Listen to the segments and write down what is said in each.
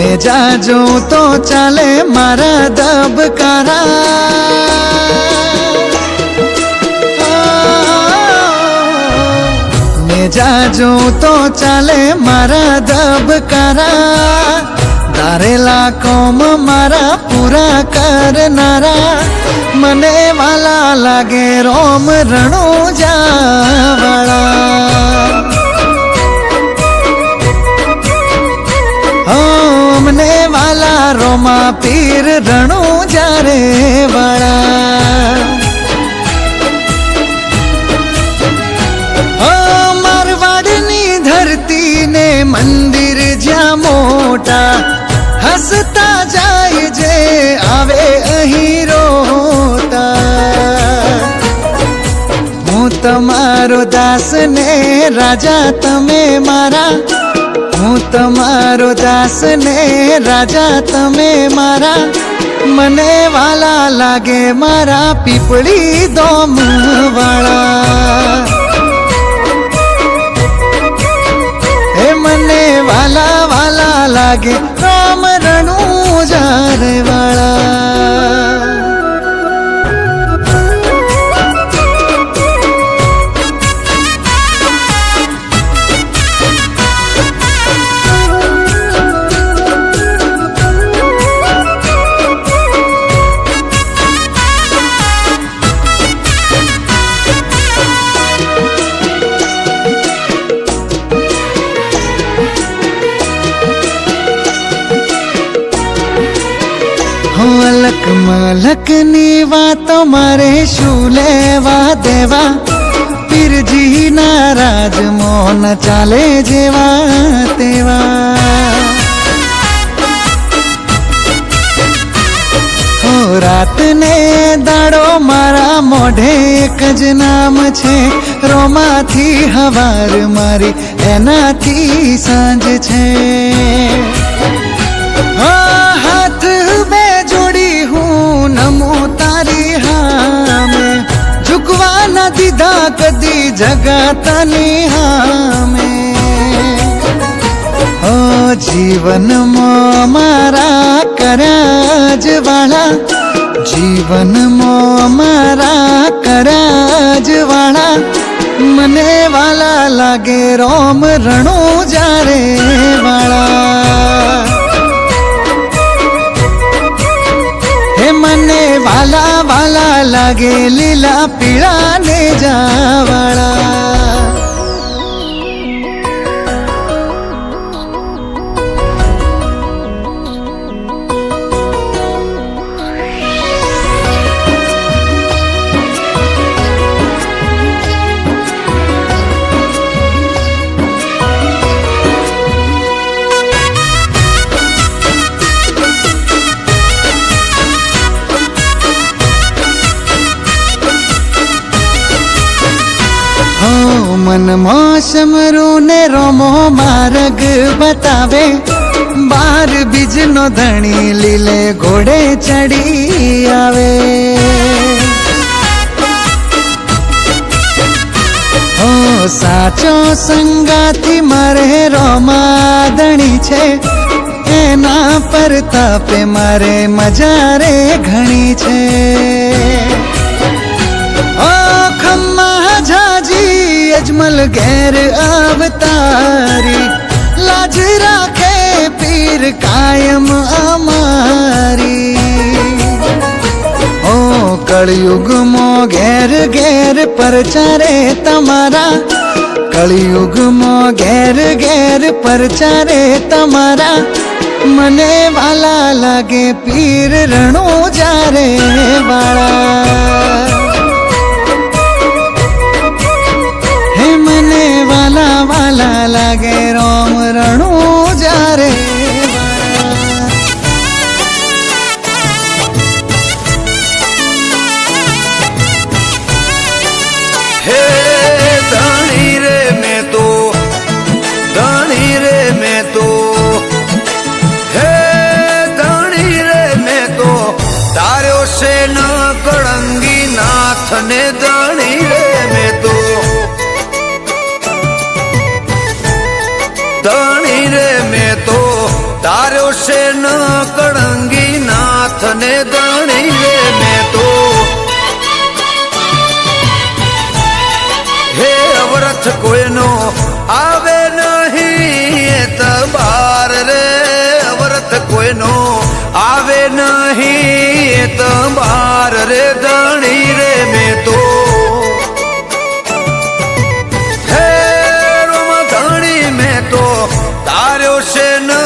ને જાજો તો ચાલે મારા દબકારા ને જાજો તો ચાલે મારા દબકારા ધારેલા કોમ મારા પૂરા કરનારા મને વાલા લાગે રોમ રણો જાવાળા રોમા પીર રણો જારે વાળા મારવાડની ધરતી મંદિર જ્યાં મોટા હસતા જાય જે આવે અહીં રોતા. હું તમારો દાસ ને રાજા, તમે મારા હું તમારો દાસ ને રાજા તમે મારા મને વાલા લાગે મારા પીપળી દોમ વાળા હે મને વાલા વાલા લાગે રામ રણું હો અલક મલકની વાતો મારે શું લેવા દેવા? પીરજી ના રાજ મોહન ચાલે જેવા તેવા. હો રાત ને દાડો મારા મોઢે એક જ નામ છે. રોમાથી હવાર મારી એનાથી સાંજ છે. કદી જગાતની હામે ઓ જીવનમાં મારા કરાજ વાળા જીવનમાં મારા કરાજ વાળા મને વાલા લાગે રોમ રણો જારે વાળા હે વાલા વાલા લાગે લીલા પીળા ને જાવાળા. મન મોસમ ને રોમો માર્ગ બતાવે. બાર બીજનો ધણી લીલે ઘોડે ચડી આવે. સાચો સંગાથી મારે રોમાદણી છે. એના પર તાપે મારે મજા રે ઘણી છે. અજમલ ઘેર અવતારી, લાજ રાખે પીર કાયમ અમારી. ઓ કળયુગમાં ઘેર ઘેર પરચારે તમારા, કળયુગમાં ઘેર ઘેર પરચારે તમારા. મને વાલા લાગે પીર રણો જારે વાળા. છે ન કળંગી નાથ ને ધણી રે મેં તો. હે અવરથ, કોઈનો આવે નહીં તબાર રે. અવરથ, કોઈનો આવે નહીં તબાર રે. ધણી રે મેં તો. હે રોમ ધણી મેં તો. તાર્યો છે ન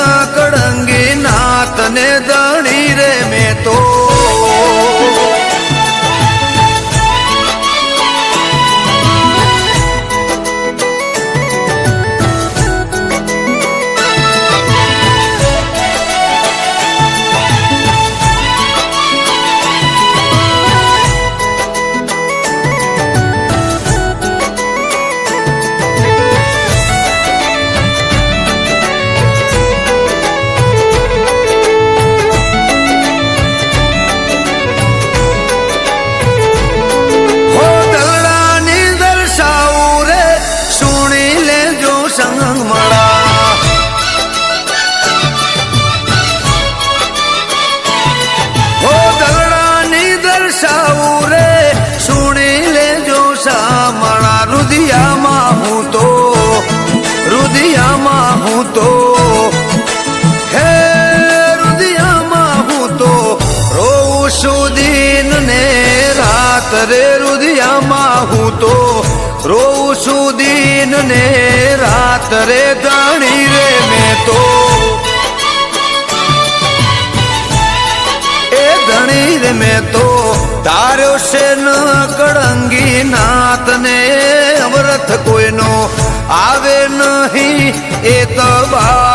તો રોઉં છું દિન ને રાત રે રે મેં તો. એ ધણી રે મેં તો. તાર્યો છે ન કળંગી નાથ ને અવરથ કોઈનો આવે નહીં એ તબા